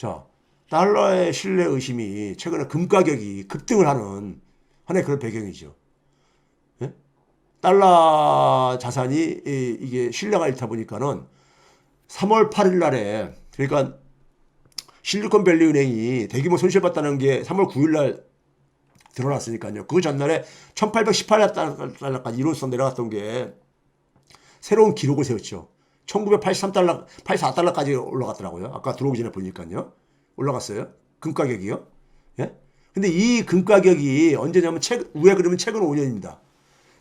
자, 달러의 신뢰 의심이 최근에 금 가격이 급등을 하는 하나의 그런 배경이죠. 예? 달러 자산이 이- 이게 신뢰가 잃다 보니까는 3월 8일 날에 그러니까 실리콘밸리 은행이 대규모 손실 봤다는 게 3월 9일 날 드러났으니까요. 그 전날에 1818달러까지 이론성 내려갔던 게 새로운 기록을 세웠죠. 1983달러, 84달러까지 올라갔더라고요. 아까 들어오기 전에 보니까요. 올라갔어요. 금 가격이요. 예? 근데 이 금 가격이 언제냐면 책, 왜 그러면 최근 5년입니다.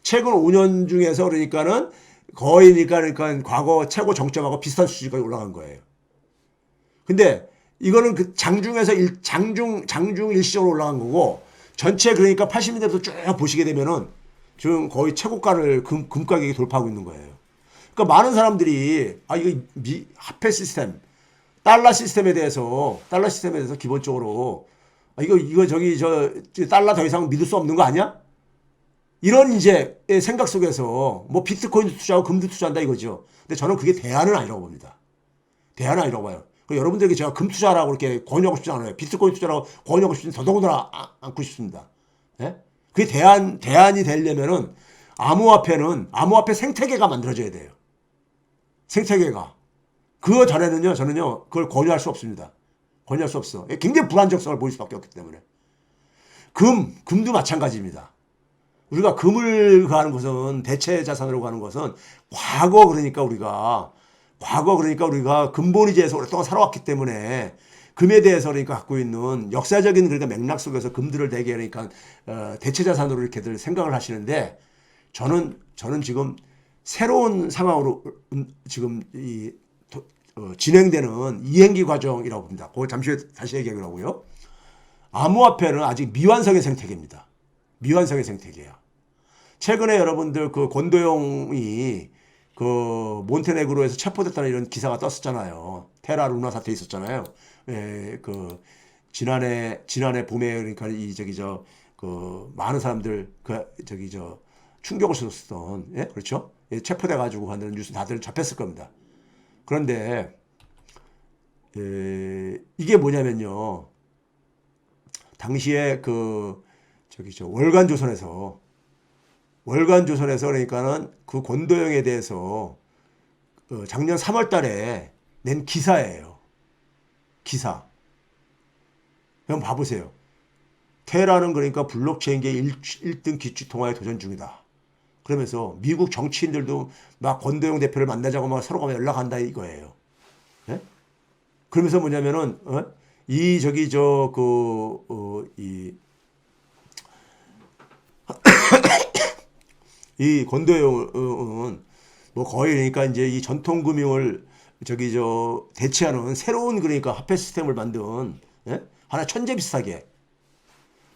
최근 5년 중에서 그러니까는 거의 그러니까, 그러니까 과거 최고 정점하고 비슷한 수준까지 올라간 거예요. 근데 이거는 그 장중에서 일, 장중 장중 일시적으로 올라간 거고 전체 그러니까 80년대부터 쭉 보시게 되면은 지금 거의 최고가를 금, 금 가격이 돌파하고 있는 거예요. 그러니까 많은 사람들이 아 이거 미, 화폐 시스템, 달러 시스템에 대해서 달러 시스템에 대해서 기본적으로 아 이거 이거 저기 저 달러 더 이상 믿을 수 없는 거 아니야? 이런 이제 생각 속에서 뭐 비트코인도 투자하고 금도 투자한다 이거죠. 근데 저는 그게 대안은 아니라고 봅니다. 대안은 아니라고 봐요. 그 여러분들에게 제가 금 투자라고 이렇게 권유하고 싶지 않아요. 비트코인 투자라고 권유하고 싶지 더더군다나 아- 않고 싶습니다. 예? 그게 대안, 대안이 되려면은 암호화폐는 암호화폐 생태계가 만들어져야 돼요. 생태계가. 그거 전에는요, 저는요, 그걸 권유할 수 없습니다. 권유할 수 없어. 굉장히 불안정성을 보일 수 밖에 없기 때문에. 금, 금도 마찬가지입니다. 우리가 금을 가는 것은 대체 자산으로 가는 것은 과거 그러니까 우리가 과거 그러니까 우리가 근본이제에서 오랫동안 살아왔기 때문에 금에 대해서 그러니까 갖고 있는 역사적인 그러니까 맥락 속에서 금들을 되게 그러니까 어, 대체 자산으로 이렇게들 생각을 하시는데 저는 저는 지금 새로운 상황으로 음, 지금 이 도- 어, 진행되는 이행기 과정이라고 봅니다. 그걸 잠시 후에 다시 얘기하고요. 암호화폐는 아직 미완성의 생태계입니다. 미완성의 생태계야. 최근에 여러분들 그 권도영이 그 몬테네그로에서 체포됐다는 이런 기사가 떴었잖아요. 테라 루나 사태 있었잖아요. 예, 그 지난해 지난해 봄에 그러니까 이 저기 저 그 많은 사람들 그 저기 저 충격을 줬었던 예 그렇죠? 예, 체포돼 가지고 하는 뉴스 다들 접했을 겁니다. 그런데 예, 이게 뭐냐면요. 당시에 그 저기 저 월간 조선에서 월간 조선에서 그러니까는 그 권도영에 대해서 어, 작년 3월 달에 낸 기사예요. 기사. 그럼 봐보세요. 테라는 그러니까 블록체인계 1, 등 기축 통화에 도전 중이다. 그러면서 미국 정치인들도 막 권도영 대표를 만나자고 막 서로 가면 연락한다 이거예요. 예? 그러면서 뭐냐면은 어? 이 저기 그, 저그이 이 권도영은 뭐 거의 그러니까 이제 이 전통 금융을 저기 저 대체하는 새로운 그러니까 화폐 시스템을 만든 예? 하나 천재 비슷하게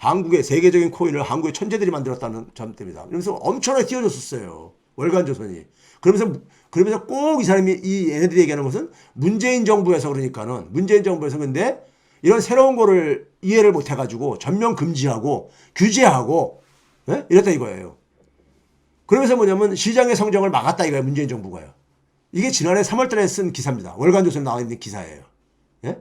한국의 세계적인 코인을 한국의 천재들이 만들었다는 점입니다. 그러면서 엄청나게 띄워줬었어요. 월간 조선이. 그러면서 그러면서 꼭 이 사람이 이 얘네들이 얘기하는 것은 문재인 정부에서 그러니까는 문재인 정부에서 근데 이런 새로운 거를 이해를 못 해가지고 전면 금지하고 규제하고 예? 이랬다 이거예요. 그러면서 뭐냐면 시장의 성장을 막았다 이거예요. 문재인 정부가요. 이게 지난해 3월 달에 쓴 기사입니다. 월간조선에 나와 있는 기사예요. 예?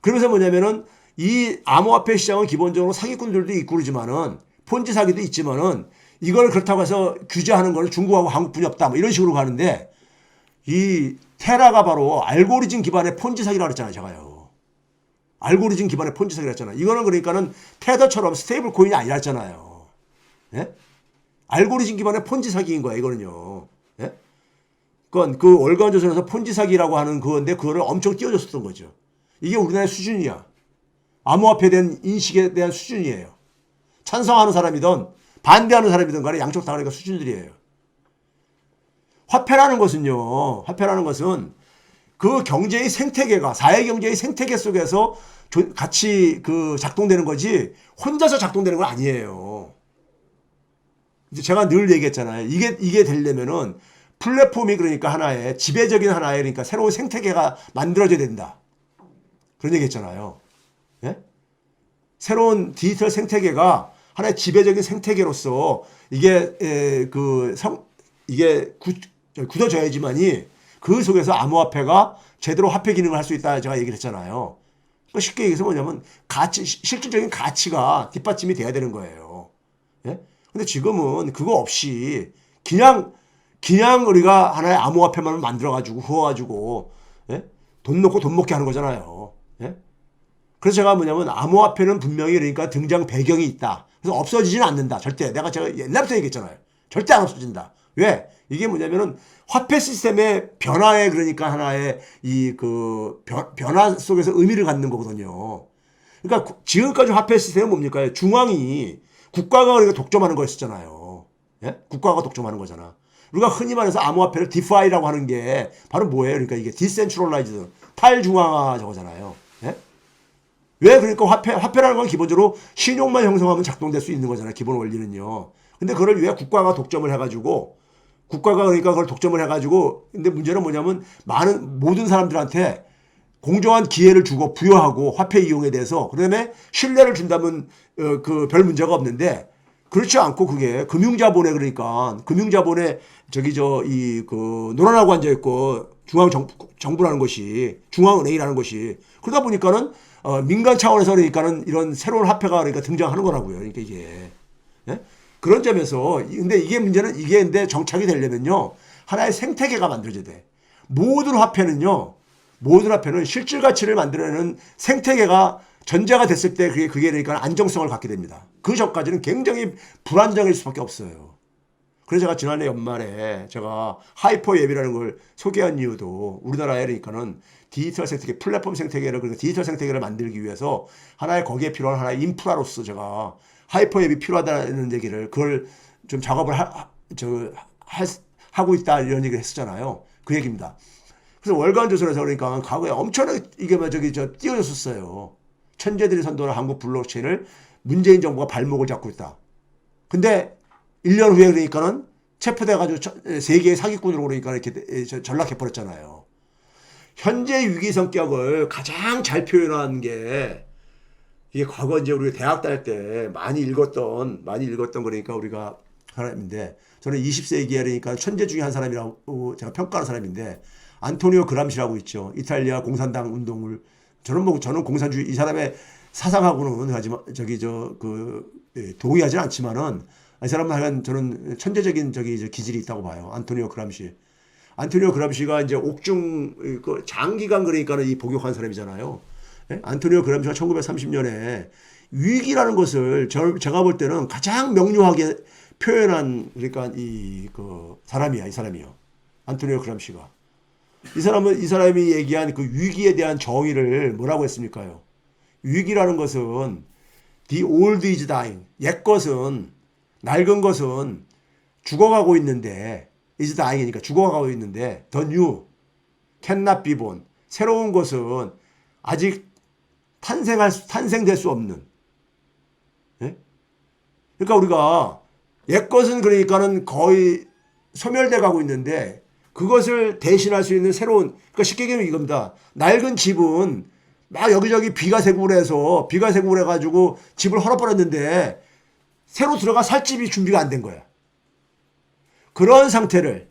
그러면서 뭐냐면은 이 암호화폐 시장은 기본적으로 사기꾼들도 있고 그러지만은 폰지 사기도 있지만은 이걸 그렇다고 해서 규제하는 거는 중국하고 한국뿐이 없다. 뭐 이런 식으로 가는데 이 테라가 바로 알고리즘 기반의 폰지 사기라고 그랬잖아요. 제가요. 알고리즘 기반의 폰지 사기라고 했잖아요. 이거는 그러니까는 테더처럼 스테이블 코인이 아니라 했잖아요. 예? 알고리즘 기반의 폰지 사기인 거야, 이거는요. 예? 그건 그 월간 조선에서 폰지 사기라고 하는 그건데 그거를 엄청 띄워줬었던 거죠. 이게 우리나라의 수준이야. 암호화폐에 대한 인식에 대한 수준이에요. 찬성하는 사람이든 반대하는 사람이든 간에 양쪽 다 그러니까 수준들이에요. 화폐라는 것은요, 화폐라는 것은 그 경제의 생태계가, 사회 경제의 생태계 속에서 조- 같이 그 작동되는 거지, 혼자서 작동되는 건 아니에요. 이제 제가 늘 얘기했잖아요. 이게, 이게 되려면은 플랫폼이 그러니까 하나의 지배적인 하나의 그러니까 새로운 생태계가 만들어져야 된다. 그런 얘기 했잖아요. 예? 새로운 디지털 생태계가 하나의 지배적인 생태계로서 이게 에, 그 성, 이게 구, 저, 굳어져야지만이 그 속에서 암호화폐가 제대로 화폐 기능을 할 수 있다 제가 얘기를 했잖아요. 그러니까 쉽게 얘기해서 뭐냐면 가치 시- 실질적인 가치가 뒷받침이 돼야 되는 거예요. 예? 근데 지금은 그거 없이 그냥 그냥 우리가 하나의 암호화폐만 만들어 가지고 후워 가지고 예? 돈 넣고 돈 먹게 하는 거잖아요. 예? 그래서 제가 뭐냐면 암호화폐는 분명히 그러니까 등장 배경이 있다. 그래서 없어지지는 않는다. 절대. 내가 제가 옛날부터 얘기했잖아요. 절대 안 없어진다. 왜? 이게 뭐냐면은 화폐 시스템의 변화에 그러니까 하나의 이 그 변화 속에서 의미를 갖는 거거든요. 그러니까 구- 지금까지 화폐 시스템은 뭡니까? 중앙이 국가가 그러니까 독점하는 거였었잖아요. 예? 국가가 독점하는 거잖아. 우리가 흔히 말해서 암호화폐를 디파이라고 하는 게 바로 뭐예요? 그러니까 이게 디센트럴라이즈드 탈중앙화 저거잖아요. 예? 왜 그러니까 화폐 화폐라는 건 기본적으로 신용만 형성하면 작동될 수 있는 거잖아요. 기본 원리는요. 근데 그걸 왜 국가가 독점을 해가지고 국가가 그러니까 그걸 독점을 해가지고 근데 문제는 뭐냐면 많은 모든 사람들한테 공정한 기회를 주고 부여하고 화폐 이용에 대해서 그다음에 신뢰를 준다면 어, 그별 문제가 없는데 그렇지 않고 그게 금융자본에 그러니까 금융자본에 저기 저 이그 논란하고 앉아 있고 중앙 정, 정부라는 것이 중앙은행이라는 것이 그러다 보니까는 어, 민간 차원에서 그러니까는 이런 새로운 화폐가 그러니까 등장하는 거라고요. 그러니까 이게 예? 그런 점에서 근데 이게 문제는 이게 근데 정착이 되려면요 하나의 생태계가 만들어져야 돼. 모든 화폐는요 모든 화폐는 실질 가치를 만들어내는 생태계가 전제가 됐을 때 그게 그게 그러니까 안정성을 갖게 됩니다. 그 전까지는 굉장히 불안정할 수밖에 없어요. 그래서 제가 지난해 연말에 제가 하이퍼 앱이라는 걸 소개한 이유도 우리나라에 그러니까는 디지털 생태계, 플랫폼 생태계를 그러니까 디지털 생태계를 만들기 위해서 하나의 거기에 필요한 하나의 인프라로서 제가 하이퍼 앱이 필요하다는 얘기를 그걸 좀 작업을 하, 저, 하, 하고 있다 이런 얘기를 했었잖아요. 그 얘기입니다. 그래서 월간 조선에서 그러니까 과거에 엄청나게 이게 뭐 저기 저 띄워졌었어요. 천재들이 선도하는 한국 블록체인을 문재인 정부가 발목을 잡고 있다. 근데 1년 후에 그러니까는 체포돼가지고 저- 세계의 사기꾼으로 그러니까 이렇게 저- 전락해버렸잖아요. 현재 위기 성격을 가장 잘 표현한 게 이게 과거 이제 우리 대학 다닐 때 많이 읽었던 많이 읽었던 그러니까 우리가 사람인데 저는 20세기에 그러니까 천재 중에 한 사람이라고 제가 평가하는 사람인데 안토니오 그람시라고 있죠. 이탈리아 공산당 운동을 저는 뭐 저는 공산주의 이 사람의 사상하고는 하지만 저기 저 그 동의하지는 않지만은 이 사람은 하여간 저는 천재적인 저기 저 기질이 있다고 봐요. 안토니오 그람시. 안토니오 그람시가 이제 옥중 그 장기간 그러니까는 이 복역한 사람이잖아요. 예? 안토니오 그람시가 1930년에 위기라는 것을 저, 제가 볼 때는 가장 명료하게 표현한 그러니까 이 그 사람이야 이 사람이요. 안토니오 그람시가 이 사람은 이 사람이 얘기한 그 위기에 대한 정의를 뭐라고 했습니까요? 위기라는 것은 the old is dying 옛 것은 낡은 것은 죽어가고 있는데 is dying이니까 죽어가고 있는데 new cannot be born 새로운 것은 아직 탄생할 수- 탄생될 수 없는 예? 그러니까 우리가 옛 것은 그러니까는 거의 소멸돼 가고 있는데 그것을 대신할 수 있는 새로운 그러니까 쉽게 얘기하면 이겁니다. 낡은 집은 막 여기저기 비가 세고 해서 비가 세고 해가지고 집을 헐어버렸는데 새로 들어가 살 집이 준비가 안 된 거야. 그런 상태를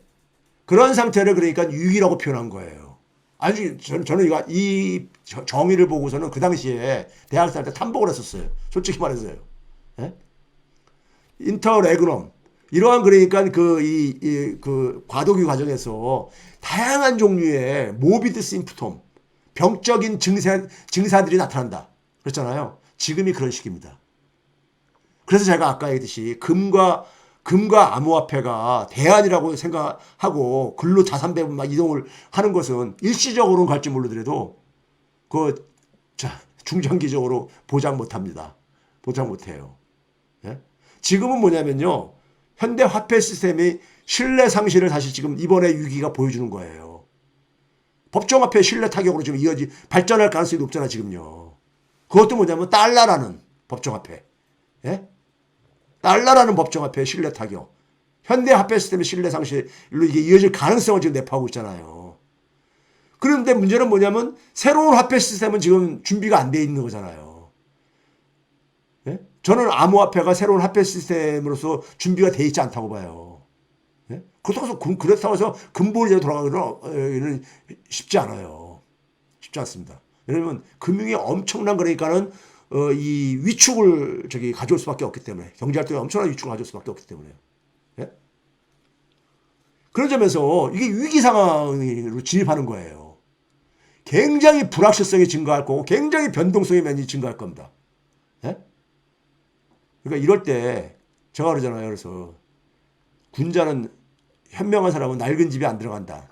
그런 상태를 그러니까 위기라고 표현한 거예요. 아주 저는, 저는 이거 이 저- 정의를 보고서는 그 당시에 대학 살 때 탐복을 했었어요. 솔직히 말해서요. 예? 인터레그넘 이러한 그러니까 그이그 과도기 과정에서 다양한 종류의 모비드 심프톰 병적인 증세 증사들이 나타난다. 그랬잖아요. 지금이 그런 시기입니다. 그래서 제가 아까 얘기했듯이 금과 금과 암호화폐가 대안이라고 생각하고 글로 자산 배분 막 이동을 하는 것은 일시적으로는 갈지 모르더라도 그 자, 중장기적으로 보장 못 합니다. 보장 못 해요. 예? 지금은 뭐냐면요. 현대 화폐 시스템이 신뢰 상실을 사실 지금 이번에 위기가 보여주는 거예요. 법정 화폐 신뢰 타격으로 지금 이어지 발전할 가능성이 높잖아 지금요. 그것도 뭐냐면 달러라는 법정 화폐. 예? 달러라는 법정 화폐 신뢰 타격. 현대 화폐 시스템의 신뢰 상실로 이게 이어질 가능성을 지금 내포하고 있잖아요. 그런데 문제는 뭐냐면 새로운 화폐 시스템은 지금 준비가 안 돼 있는 거잖아요. 예? 저는 암호화폐가 새로운 화폐 시스템으로서 준비가 돼 있지 않다고 봐요. 예? 그렇다고 해서, 금- 그렇다고 해서 근본이 돌아가기는 쉽지 않아요. 쉽지 않습니다. 왜냐면 금융이 엄청난 거니까는 어, 이 위축을 저기 가져올 수밖에 없기 때문에 경제 활동에 엄청난 위축을 가져올 수밖에 없기 때문에 예? 그런 점에서 이게 위기 상황으로 진입하는 거예요. 굉장히 불확실성이 증가할 거고 굉장히 변동성이 많이 증가할 겁니다. 예? 그러니까 이럴 때 제가 그러잖아요. 그래서 군자는 현명한 사람은 낡은 집에 안 들어간다.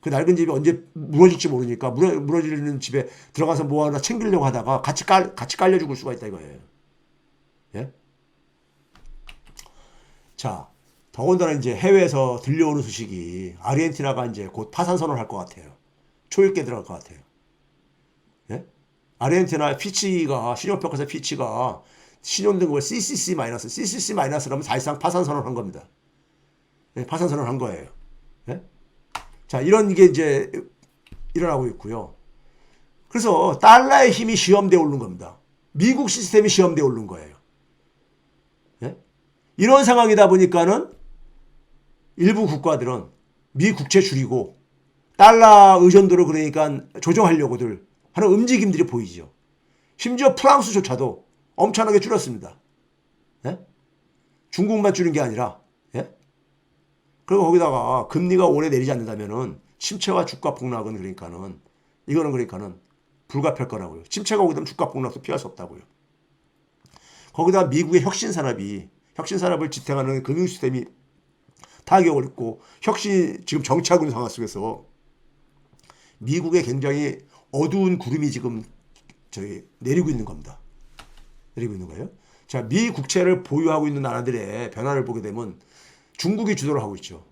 그 낡은 집이 언제 무너질지 모르니까 무너, 무너지는 집에 들어가서 뭐 하나 챙기려고 하다가 같이 깔 같이 깔려 죽을 수가 있다 이거예요. 예? 자, 더군다나 이제 해외에서 들려오는 소식이 아르헨티나가 이제 곧 파산 선언을 할것 같아요. 초읽게 들어갈 것 같아요. 예? 아르헨티나 피치가 신용평가사 피치가 신용등급을 CCC 마이너스, CCC 마이너스라면 사실상 파산 선언을 한 겁니다. 예, 파산 선언을 한 거예요. 예? 자, 이런 게 이제 일어나고 있고요. 그래서 달러의 힘이 시험대에 오른 겁니다. 미국 시스템이 시험대에 오른 거예요. 예? 이런 상황이다 보니까는 일부 국가들은 미 국채 줄이고 달러 의존도를 그러니까 조정하려고들 하는 움직임들이 보이죠. 심지어 프랑스조차도 엄청나게 줄였습니다. 예? 중국만 줄인 게 아니라 예? 그리고 거기다가 금리가 오래 내리지 않는다면은 침체와 주가 폭락은 그러니까는 이거는 그러니까는 불가피할 거라고요. 침체가 오게 되면 주가 폭락도 피할 수 없다고요. 거기다 미국의 혁신 산업이 혁신 산업을 지탱하는 금융 시스템이 타격을 입고 혁신 지금 있는 상황 속에서 미국의 굉장히 어두운 구름이 지금 저기 내리고 있는 겁니다. 내리고 있는 거예요. 자, 미 국채를 보유하고 있는 나라들의 변화를 보게 되면 중국이 주도를 하고 있죠.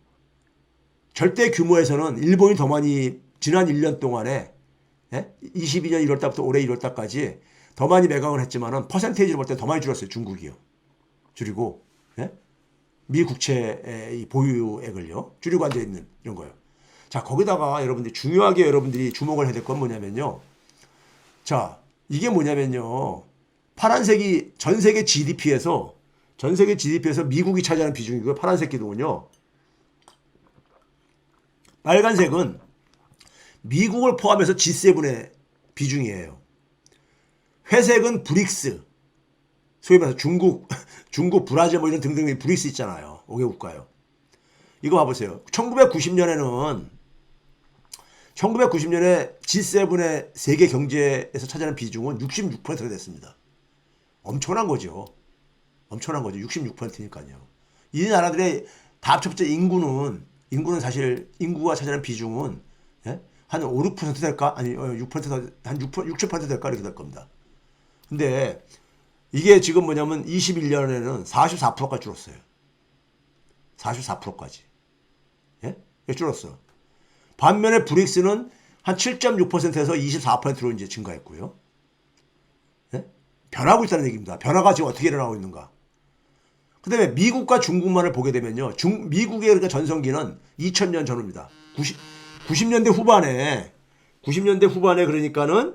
절대 규모에서는 일본이 더 많이 지난 1년 동안에 예? 22년 1월 달부터 올해 1월 달까지 더 많이 매각을 했지만은 퍼센테이지를 볼때 더 많이 줄었어요. 중국이요. 줄이고 예? 미 국채의 이 보유액을요. 줄이고 앉아 있는 이런 거예요. 자, 거기다가 여러분들 이 중요하게 여러분들이 주목을 해야 될 건 뭐냐면요. 자, 이게 뭐냐면요. 파란색이 전 세계 GDP에서 전 세계 GDP에서 미국이 차지하는 비중이고요. 파란색 기둥은요. 빨간색은 미국을 포함해서 G7의 비중이에요. 회색은 브릭스. 소위 말해서 중국, 중국, 브라질 뭐 이런 등등의 브릭스 있잖아요. 5개 국가요. 이거 봐보세요. 1990년에는 1990년에 G7의 세계 경제에서 차지하는 비중은 66%가 됐습니다. 엄청난 거죠. 엄청난 거죠. 66%니까요. 이 나라들의 다 합쳐서 인구는 인구는 사실 인구가 차지하는 비중은 예? 한 5, 6% 될까? 아니 6%한 6, 60% 될까 이렇게 될 겁니다. 근데 이게 지금 뭐냐면 21년에는 44%까지 줄었어요. 44%까지. 예? 줄었어. 반면에 브릭스는 한 7.6%에서 24%로 이제 증가했고요. 예? 변하고 있다는 얘기입니다. 변화가 지금 어떻게 일어나고 있는가? 그 다음에 미국과 중국만을 보게 되면요. 중, 미국의 그러니까 전성기는 2000년 전후입니다. 90, 90년대 후반에, 90년대 후반에 그러니까는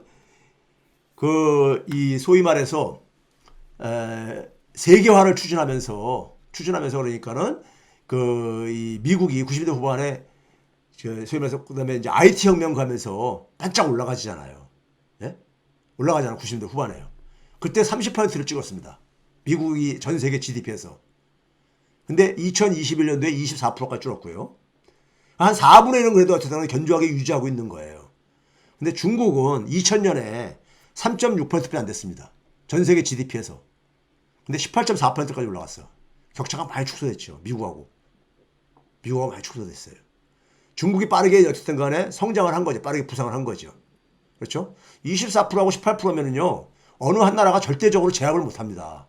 그, 이 소위 말해서, 에, 세계화를 추진하면서, 추진하면서 그러니까는 그, 이 미국이 90년대 후반에 저 소위 말해서 그다음에 이제 IT 혁명 가면서 반짝 올라가지잖아요. 예? 올라가잖아 90년대 후반에요. 그때 30%를 찍었습니다. 미국이 전 세계 GDP에서. 근데 2021년도에 24%까지 줄었고요. 한 4분의 1은 그래도 어쨌든 견조하게 유지하고 있는 거예요. 근데 중국은 2000년에 3.6%뿐이 안 됐습니다. 전 세계 GDP에서. 근데 18.4%까지 올라갔어. 격차가 많이 축소됐죠. 미국하고. 미국하고 많이 축소됐어요. 중국이 빠르게 어쨌든 간에 성장을 한 거죠. 빠르게 부상을 한 거죠. 그렇죠? 24%하고 18%면은요, 어느 한 나라가 절대적으로 제압을 못 합니다.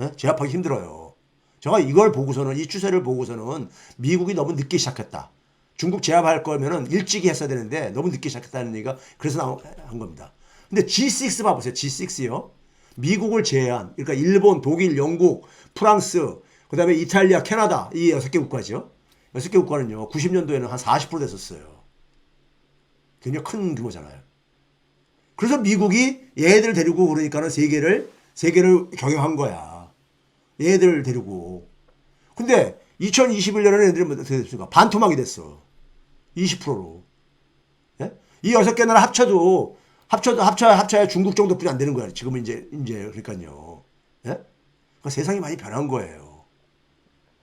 예? 제압하기 힘들어요. 제가 이걸 보고서는, 이 추세를 보고서는 미국이 너무 늦게 시작했다. 중국 제압할 거면은 일찍이 했어야 되는데 너무 늦게 시작했다는 얘기가 그래서 나온 겁니다. 근데 G6 봐보세요. G6요. 미국을 제외한, 그러니까 일본, 독일, 영국, 프랑스, 그 다음에 이탈리아, 캐나다, 이 여섯 개 국가죠. 여섯 개 국가는요, 90년도에는 한 40% 됐었어요. 굉장히 큰 규모잖아요. 그래서 미국이 얘들 데리고 그러니까는 세계를, 세계를 경영한 거야. 얘들 데리고. 근데 2021년에는 애들이 뭐 어떻게 됐습니까? 반토막이 됐어. 20%로. 예? 이 여섯 개 나라 합쳐도 합쳐도 합쳐 합쳐야 중국 정도뿐이 안 되는 거야. 지금은 이제 이제 그러니까요. 예? 그러니까 세상이 많이 변한 거예요.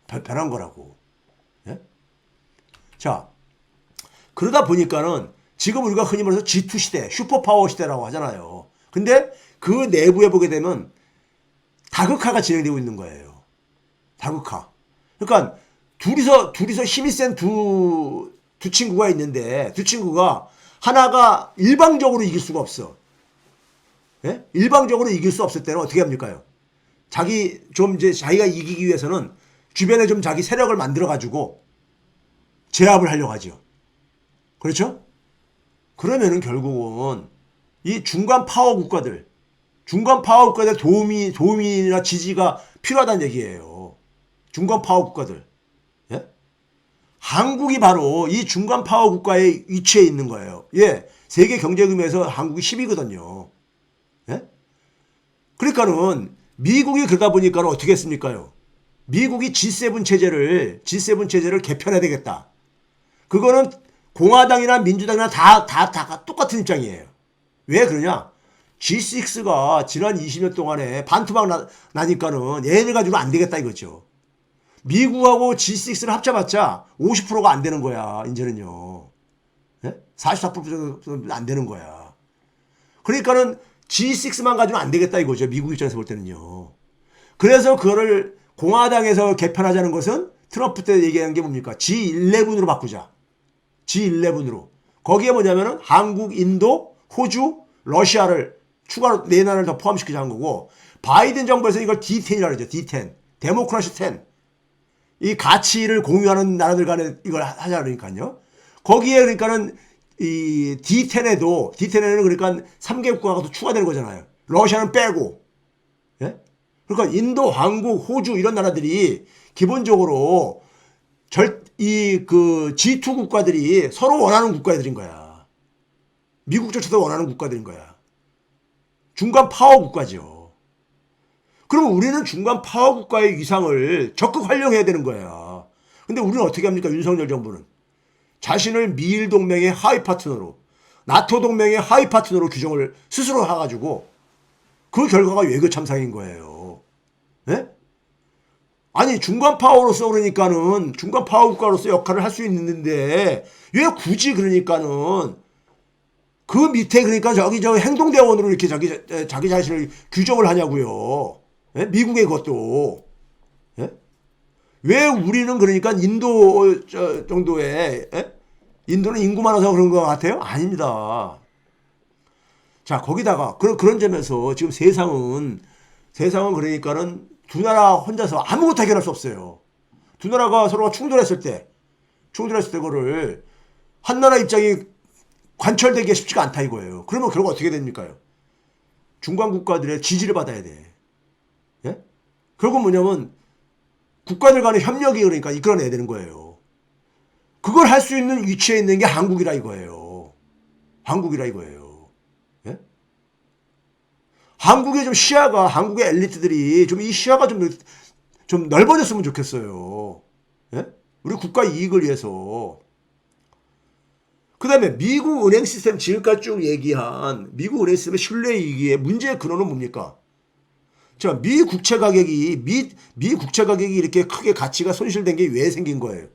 변- 변한 거라고. 예? 자, 그러다 보니까는 지금 우리가 흔히 말해서 G2 시대, 슈퍼파워 시대라고 하잖아요. 근데 그 내부에 보게 되면 다극화가 진행되고 있는 거예요. 다극화. 그러니까 둘이서 둘이서 힘이 센 두 두 친구가 있는데 두 친구가 하나가 일방적으로 이길 수가 없어. 예? 일방적으로 이길 수 없을 때는 어떻게 합니까요? 자기 좀 이제 자기가 이기기 위해서는 주변에 좀 자기 세력을 만들어 가지고 제압을 하려고 하죠. 그렇죠? 그러면은 결국은 이 중간 파워 국가들, 중간 파워 국가들 도움이 도움이나 지지가 필요하다는 얘기예요. 중간 파워 국가들. 예? 한국이 바로 이 중간 파워 국가에 위치해 있는 거예요. 예. 세계 경제 금에서 한국이 10위거든요. 예? 그러니까는 미국이 그러다 보니까 어떻게 했습니까요? 미국이 G7 체제를 G7 체제를 개편해야 되겠다. 그거는 공화당이나 민주당이나 다, 다, 다 똑같은 입장이에요. 왜 그러냐? G6가 지난 20년 동안에 반투막 나, 나니까는 얘네들 가지고 안 되겠다 이거죠. 미국하고 G6를 합쳐봤자 50%가 안 되는 거야, 이제는요. 예? 44%도 안 되는 거야. 그러니까는 G6만 가지고는 안 되겠다 이거죠. 미국 입장에서 볼 때는요. 그래서 그거를 공화당에서 개편하자는 것은 트럼프 때 얘기한 게 뭡니까? G11으로 바꾸자. G11으로. 거기에 뭐냐면은 한국, 인도, 호주, 러시아를 추가로 네 나라를 더 포함시키자는 거고 바이든 정부에서 이걸 D10이라고 그러죠. D10. 데모크라시 10. 이 가치를 공유하는 나라들 간에 이걸 하자 그러니까요. 거기에 그러니까는 이 D10에도 D10에는 그러니까 3개 국가가 더 추가되는 거잖아요. 러시아는 빼고. 예? 그러니까 인도, 한국, 호주 이런 나라들이 기본적으로 절 이 그 G2 국가들이 서로 원하는 국가들인 거야. 미국조차도 원하는 국가들인 거야. 중간 파워 국가죠. 그러면 우리는 중간 파워 국가의 위상을 적극 활용해야 되는 거야. 근데 우리는 어떻게 합니까? 윤석열 정부는. 자신을 미일 동맹의 하위 파트너로, 나토 동맹의 하위 파트너로 규정을 스스로 해가지고 그 결과가 외교 참상인 거예요. 예? 아니 중간 파워로서 그러니까는 중간 파워 국가로서 역할을 할 수 있는데 왜 굳이 그러니까는 그 밑에 그러니까 저기 저 행동대원으로 이렇게 자기 자- 자기 자신을 규정을 하냐고요. 예? 미국의 것도 예? 왜 우리는 그러니까 인도 저 정도의 예? 인도는 인구 많아서 그런 것 같아요? 아닙니다. 자 거기다가 그런 그런 점에서 지금 세상은 세상은 그러니까는 두 나라 혼자서 아무것도 해결할 수 없어요. 두 나라가 서로가 충돌했을 때 충돌했을 때 그거를 한 나라 입장이 관철되기가 쉽지가 않다 이거예요. 그러면 결국 어떻게 됩니까요? 중간 국가들의 지지를 받아야 돼. 예? 결국 뭐냐면 국가들 간의 협력이 그러니까 이끌어내야 되는 거예요. 그걸 할 수 있는 위치에 있는 게 한국이라 이거예요. 한국이라 이거예요. 예? 한국의 좀 시야가 한국의 엘리트들이 좀 이 시야가 좀, 좀 넓어졌으면 좋겠어요. 예? 우리 국가 이익을 위해서. 그 다음에 미국 은행 시스템 지금까지 쭉 얘기한 미국 은행 시스템의 신뢰 이기의 문제의 근원은 뭡니까? 자, 미 국채 가격이, 미, 미 국채 가격이 이렇게 크게 가치가 손실된 게 왜 생긴 거예요?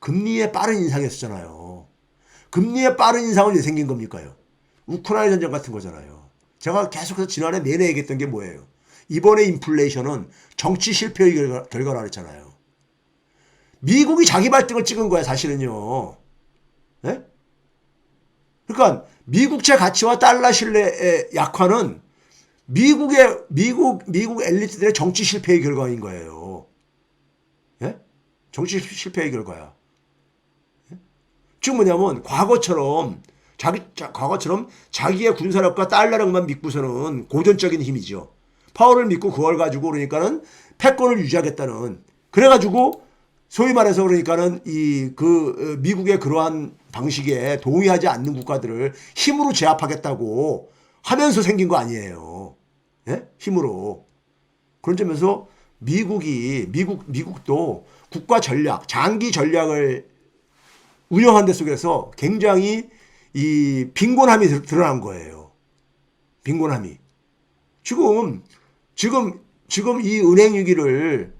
금리의 빠른 인상이었잖아요. 금리의 빠른 인상은 왜 생긴 겁니까요? 우크라이나 전쟁 같은 거잖아요. 제가 계속해서 지난해 내내 얘기했던 게 뭐예요? 이번에 인플레이션은 정치 실패의 결과, 결과라 그랬잖아요. 미국이 자기 발등을 찍은 거야, 사실은요. 예? 그러니까 미국채 가치와 달러 신뢰의 약화는 미국의 미국 미국 엘리트들의 정치 실패의 결과인 거예요. 예? 정치 실패의 결과야. 예? 즉 뭐냐면 과거처럼 자기 자, 과거처럼 자기의 군사력과 달러력만 믿고서는 고전적인 힘이죠. 파워를 믿고 그걸 가지고 그러니까는 패권을 유지하겠다는 그래가지고 소위 말해서 그러니까는 이 그 미국의 그러한 방식에 동의하지 않는 국가들을 힘으로 제압하겠다고 하면서 생긴 거 아니에요. 예? 힘으로. 그런 점에서 미국이 미국 미국도 국가 전략, 장기 전략을 운영하는 데 속에서 굉장히 이 빈곤함이 드- 드러난 거예요. 빈곤함이. 지금 지금 지금 이 은행 위기를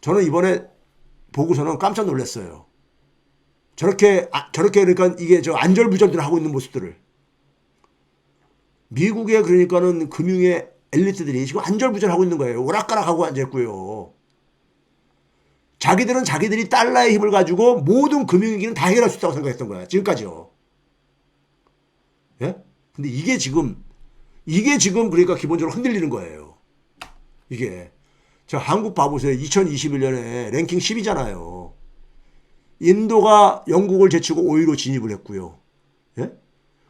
저는 이번에 보고서는 깜짝 놀랐어요. 저렇게 아, 저렇게 그러니까 이게 저 안절부절들 하고 있는 모습들을 미국의 그러니까는 금융의 엘리트들이 지금 안절부절 하고 있는 거예요. 오락가락 하고 앉아 있고요. 자기들은 자기들이 달러의 힘을 가지고 모든 금융위기는 다 해결할 수 있다고 생각했던 거야. 지금까지요. 예? 근데 이게 지금 이게 지금 그러니까 기본적으로 흔들리는 거예요. 이게 저 한국 봐보세요. 2021년에 랭킹 10이잖아요. 인도가 영국을 제치고 5위로 진입을 했고요. 예?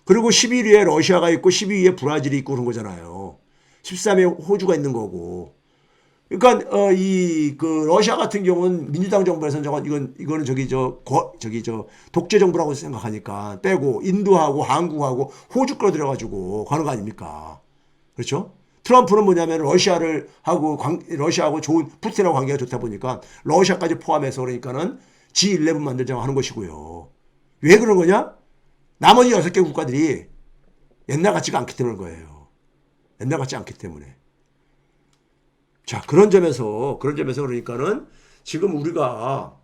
그리고 11위에 러시아가 있고 12위에 브라질이 있고 그런 거잖아요. 13위에 호주가 있는 거고. 그러니까 어, 이그 러시아 같은 경우는 민주당 정부에서는 저건 이건 이거는 저기 저 거, 저기 저 독재 정부라고 생각하니까 빼고 인도하고 한국하고 호주 끌어들여 가지고 가는 거 아닙니까? 그렇죠? 트럼프는 뭐냐면 러시아를 하고 관, 러시아하고 좋은 푸틴하고 관계가 좋다 보니까 러시아까지 포함해서 그러니까는 G11 만들자고 하는 것이고요. 왜 그런 거냐? 나머지 여섯 개 국가들이 옛날 같지가 않기 때문인 거예요. 옛날 같지 않기 때문에. 자, 그런 점에서, 그런 점에서 그러니까는 지금 우리가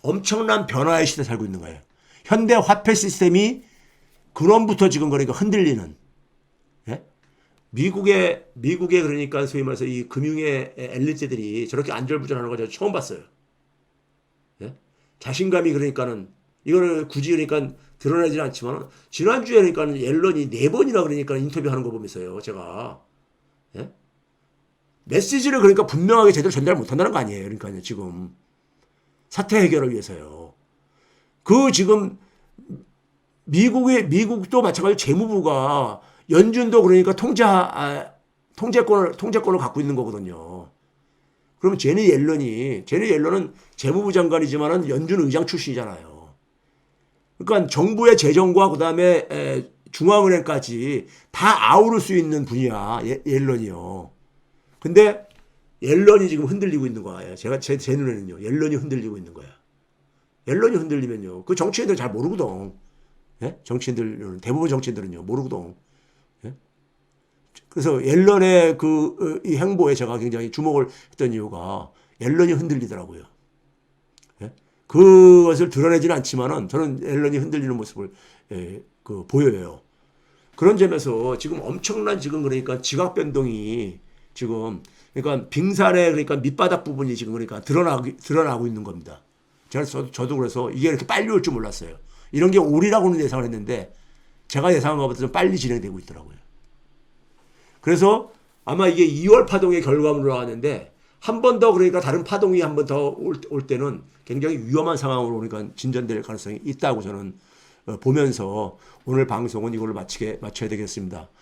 엄청난 변화의 시대에 살고 있는 거예요. 현대 화폐 시스템이 근원부터 지금 그러니까 흔들리는, 예? 미국의, 미국의 그러니까 소위 말해서 이 금융의 엘리트들이 저렇게 안절부절하는 거 제가 처음 봤어요. 예? 자신감이 그러니까는, 이거는 굳이 그러니까 드러나지는 않지만, 지난주에 그러니까는 옐런이 네 번이나 그러니까 인터뷰하는 거 보면서요, 제가. 예? 메시지를 그러니까 분명하게 제대로 전달 못한다는 거 아니에요. 그러니까요, 지금. 사태 해결을 위해서요. 그 지금 미국의, 미국도 마찬가지로 재무부가 연준도 그러니까 통제, 아, 통제권을, 통제권을 갖고 있는 거거든요. 그러면 제니 옐런이, 제니 옐런은 재무부 장관이지만은 연준 의장 출신이잖아요. 그러니까 정부의 재정과 그 다음에 중앙은행까지 다 아우를 수 있는 분이야, 예- 옐런이요. 근데 옐런이 지금 흔들리고 있는 거예요. 제가 제, 제 눈에는요. 옐런이 흔들리고 있는 거야. 옐런이 흔들리면요. 그 정치인들 잘 모르거든. 예? 정치인들 대부분 정치인들은요 모르거든. 예? 그래서 옐런의 그 이 행보에 제가 굉장히 주목을 했던 이유가 옐런이 흔들리더라고요. 예? 그것을 드러내지는 않지만은 저는 앨런이 흔들리는 모습을 예, 그 보여요. 그런 점에서 지금 엄청난 지금 그러니까 지각 변동이 지금 그러니까 빙산의 그러니까 밑바닥 부분이 지금 그러니까 드러나고 드러나고 있는 겁니다. 저, 저도 그래서 이게 이렇게 빨리 올 줄 몰랐어요. 이런 게 오리라고는 예상을 했는데 제가 예상한 것보다 좀 빨리 진행되고 있더라고요. 그래서 아마 이게 2월 파동의 결과물로 나왔는데 한 번 더 그러니까 다른 파동이 한 번 더 올 때는 굉장히 위험한 상황으로 그러니까 진전될 가능성이 있다고 저는 어, 보면서 오늘 방송은 이걸로 마치게 마쳐야 되겠습니다.